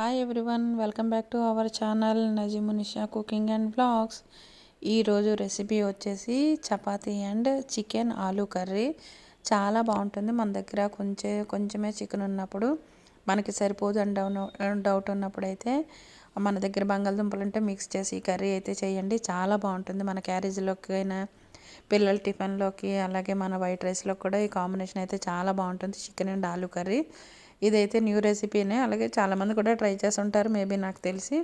Hi everyone welcome back to our channel Najimunisha cooking and blogs ఈరోజు recipe వచ్చేసి chapati and chicken aloo curry. చాలా బాగుంటుంది మన దగ్గర కొంచెం కొంచెమే చికెన్ ఉన్నప్పుడు. మనకి సరిపోదు అని డౌట్ ఉన్నప్పుడు అయితే మన దగ్గర బంగాళదుంపలు ఉంటే మిక్స్ చేసి ఈ కర్రీ అయితే చేయండి. చాలా బాగుంటుంది మన క్యారేజీలోకి అయినా పిల్లల టిఫిన్లోకి అలాగే మన వైట్ రైస్లో కూడా ఈ కాంబినేషన్ అయితే చాలా బాగుంటుంది చికెన్ అండ్ ఆలూ కర్రీ. ఇదైతే న్యూ రెసిపీనే. అలాగే చాలామంది కూడా ట్రై చేస్తుంటారు మేబీ నాకు తెలిసి.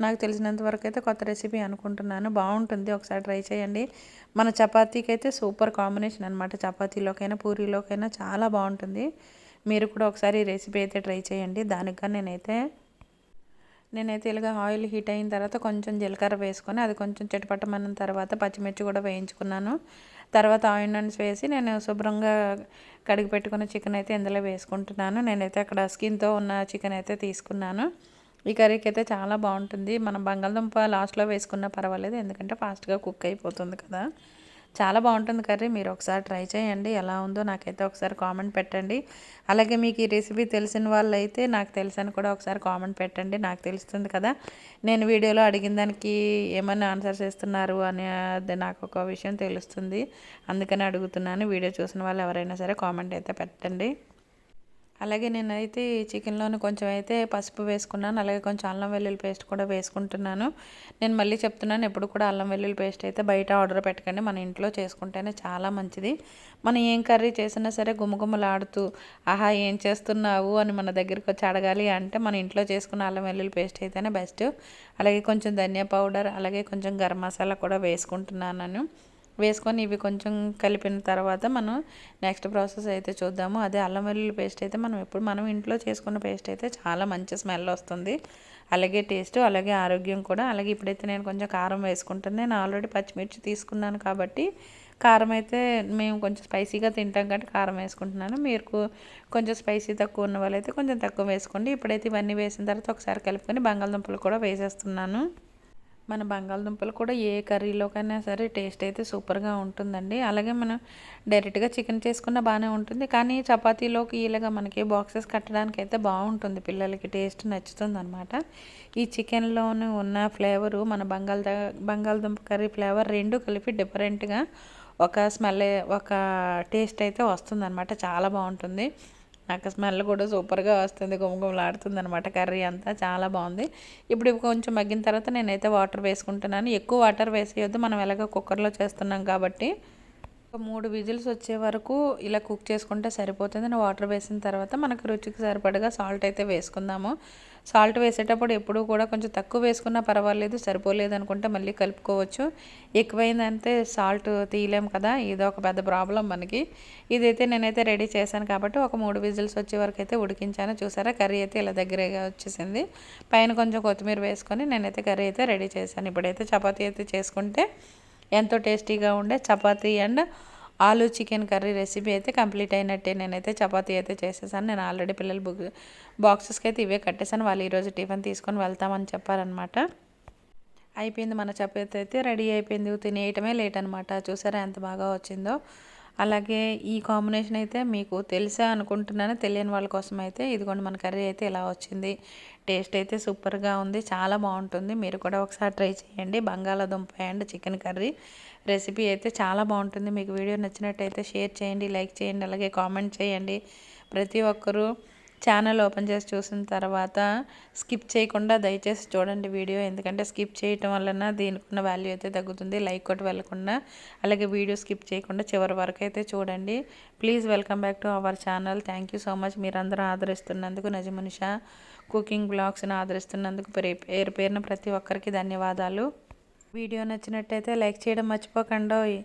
నాకు తెలిసినంత వరకు అయితే కొత్త రెసిపీ అనుకుంటున్నాను. బాగుంటుంది ఒకసారి ట్రై చేయండి. మన చపాతీకి అయితే సూపర్ కాంబినేషన్ అనమాట చపాతీలోకైనా పూరీలోకైనా చాలా బాగుంటుంది. మీరు కూడా ఒకసారి ఈ రెసిపీ అయితే ట్రై చేయండి. దానికి నేనైతే నేనైతే ఇలాగ ఆయిల్ హీట్ అయిన తర్వాత కొంచెం జీలకర్ర వేసుకొని అది కొంచెం చిటపట్టమన్న తర్వాత పచ్చిమిర్చి కూడా వేయించుకున్నాను. తర్వాత ఆనియన్స్ వేసి నేను శుభ్రంగా కడిగి పెట్టుకున్న చికెన్ అయితే ఇందులో వేసుకుంటున్నాను. నేనైతే అక్కడ స్కిన్తో ఉన్న చికెన్ అయితే తీసుకున్నాను. ఈ కర్రీకి అయితే చాలా బాగుంటుంది. మనం బంగాళదుంప లాస్ట్లో వేసుకున్నా పర్వాలేదు ఎందుకంటే ఫాస్ట్గా కుక్ అయిపోతుంది కదా. చాలా బాగుంటుంది కర్రీ. మీరు ఒకసారి ట్రై చేయండి. ఎలా ఉందో నాకైతే ఒకసారి కామెంట్ పెట్టండి. అలాగే మీకు ఈ రెసిపీ తెలిసిన వాళ్ళు అయితే నాకు తెలుసని కూడా ఒకసారి కామెంట్ పెట్టండి. నాకు తెలుస్తుంది కదా. నేను వీడియోలో అడిగిన దానికి ఏమైనా ఆన్సర్స్ ఇస్తున్నారు అనేది నాకు ఒక విషయం తెలుస్తుంది. అందుకని అడుగుతున్నాను. వీడియో చూసిన వాళ్ళు ఎవరైనా సరే కామెంట్ అయితే పెట్టండి. అలాగే నేనైతే ఈ చికెన్లోని కొంచెం అయితే పసుపు వేసుకున్నాను అలాగే కొంచెం అల్లం వెల్లుల్లి పేస్ట్ కూడా వేసుకుంటున్నాను. నేను మళ్ళీ చెప్తున్నాను ఎప్పుడు కూడా అల్లం వెల్లుల్లి పేస్ట్ అయితే బయట ఆర్డర్ పెట్టకండి మన ఇంట్లో చేసుకుంటేనే చాలా మంచిది. మనం ఏం కర్రీ చేసినా సరే గుమగుమలాడుతూ ఆహా ఏం చేస్తున్నావు? అని మన దగ్గరికి వచ్చి అడగాలి అంటే మన ఇంట్లో చేసుకున్న అల్లం వెల్లుల్లి పేస్ట్ అయితేనే బెస్ట్. అలాగే కొంచెం ధనియా పౌడర్ అలాగే కొంచెం గరం మసాలా కూడా వేసుకుంటున్నాను వేసుకొని ఇవి కొంచెం కలిపిన తర్వాత మనం నెక్స్ట్ ప్రాసెస్ అయితే చూద్దాము. అదే అల్లం వెల్లుల్లి పేస్ట్ అయితే మనం ఎప్పుడు మనం ఇంట్లో చేసుకున్న పేస్ట్ అయితే చాలా మంచి స్మెల్ వస్తుంది. అలాగే టేస్ట్ అలాగే ఆరోగ్యం కూడా. అలాగే ఇప్పుడైతే నేను కొంచెం కారం వేసుకుంటాను. నేను ఆల్రెడీ పచ్చిమిర్చి తీసుకున్నాను కాబట్టి కారం అయితే మేము కొంచెం స్పైసీగా తింటాం కాబట్టి కారం వేసుకుంటున్నాను. మీరు కొంచెం స్పైసీ తక్కువ ఉన్న వాళ్ళైతే కొంచెం తక్కువ వేసుకోండి. ఇప్పుడైతే ఇవన్నీ వేసిన తర్వాత ఒకసారి కలుపుకొని బంగాళదుంపలు కూడా వేసేస్తున్నాను. మన బంగాళదుంపలు కూడా ఏ కర్రీలోకైనా సరే టేస్ట్ అయితే సూపర్గా ఉంటుందండి. అలాగే మనం డైరెక్ట్గా చికెన్ చేసుకున్న బాగానే ఉంటుంది. కానీ చపాతీలోకి ఇలాగ మనకి బాక్సెస్ కట్టడానికి అయితే బాగుంటుంది. పిల్లలకి టేస్ట్ నచ్చుతుంది అనమాట ఈ చికెన్లోనూ ఉన్న ఫ్లేవరు మన బంగాళ బంగాళదుంప కర్రీ ఫ్లేవర్ రెండు కలిపి డిఫరెంట్గా ఒక స్మెల్ ఒక టేస్ట్ అయితే వస్తుంది చాలా బాగుంటుంది. నాకు స్మెల్ కూడా సూపర్గా వస్తుంది గుమగుమలాడుతుంది అనమాట కర్రీ అంతా చాలా బాగుంది. ఇప్పుడు కొంచెం మగ్గిన తర్వాత నేనైతే వాటర్ వేసుకుంటున్నాను. ఎక్కువ వాటర్ వేసేయొద్దు మనం ఎలాగో కుక్కర్లో చేస్తున్నాం కాబట్టి. ఒక మూడు విజిల్స్ వచ్చే వరకు ఇలా కుక్ చేసుకుంటే సరిపోతుంది. అని వాటర్ వేసిన తర్వాత మనకు రుచికి సరిపడగా సాల్ట్ అయితే వేసుకుందాము. సాల్ట్ వేసేటప్పుడు ఎప్పుడూ కూడా కొంచెం తక్కువ వేసుకున్నా పర్వాలేదు సరిపోలేదు అనుకుంటే మళ్ళీ కలుపుకోవచ్చు. ఎక్కువైందంటే సాల్ట్ తీయలేం కదా ఇది ఒక పెద్ద ప్రాబ్లం మనకి. ఇదైతే నేనైతే రెడీ చేశాను కాబట్టి ఒక మూడు విజిల్స్ వచ్చే వరకు అయితే ఉడికించాను. చూసారా? కర్రీ అయితే ఇలా దగ్గరగా వచ్చేసింది. పైన కొంచెం కొత్తిమీర వేసుకొని నేనైతే కర్రీ అయితే రెడీ చేశాను. ఇప్పుడైతే చపాతీ అయితే చేసుకుంటే ఎంతో టేస్టీగా ఉండే chapati and aloo chicken curry recipe అయితే కంప్లీట్ అయినట్టే నేనైతే చపాతీ అయితే చేసేసాను. నేను ఆల్రెడీ పిల్లలు బుక్ బాక్సెస్కి అయితే ఇవే కట్టేసాను వాళ్ళు ఈరోజు టిఫిన్ తీసుకొని వెళ్తామని చెప్పారనమాట అయిపోయింది మన చపాతీ అయితే. రెడీ అయిపోయింది. తినేయటమే లేట్ అనమాట చూసారా ఎంత బాగా వచ్చిందో. అలాగే ఈ కాంబినేషన్ అయితే మీకు తెలుసా అనుకుంటున్నాను. తెలియని వాళ్ళ కోసం అయితే ఇదిగోండి మన కర్రీ అయితే ఇలా వచ్చింది. టేస్ట్ అయితే సూపర్గా ఉంది చాలా బాగుంటుంది. మీరు కూడా ఒకసారి ట్రై చేయండి. బంగాళాదుంప అండ్ చికెన్ కర్రీ రెసిపీ అయితే చాలా బాగుంటుంది. మీకు వీడియో నచ్చినట్టయితే షేర్ చేయండి లైక్ చేయండి అలాగే కామెంట్ చేయండి. ప్రతి ఒక్కరూ ఛానల్ ఓపెన్ చేసి చూసిన తర్వాత స్కిప్ చేయకుండా దయచేసి చూడండి వీడియో. ఎందుకంటే స్కిప్ చేయటం వలన దీనికి ఉన్న వాల్యూ అయితే తగ్గుతుంది. లైక్ కొట్టి వెళ్ళకుండా అలాగే వీడియో స్కిప్ చేయకుండా చివరి వరకు అయితే చూడండి. Please welcome back to our channel. Thank you so much. మీరందరూ ఆదరిస్తున్నందుకు నిజమనుష కుకింగ్ బ్లాగ్స్ని ఆదరిస్తున్నందుకు పేరు పేరున ప్రతి ఒక్కరికి ధన్యవాదాలు. వీడియో నచ్చినట్టయితే లైక్ చేయడం మర్చిపోకండి.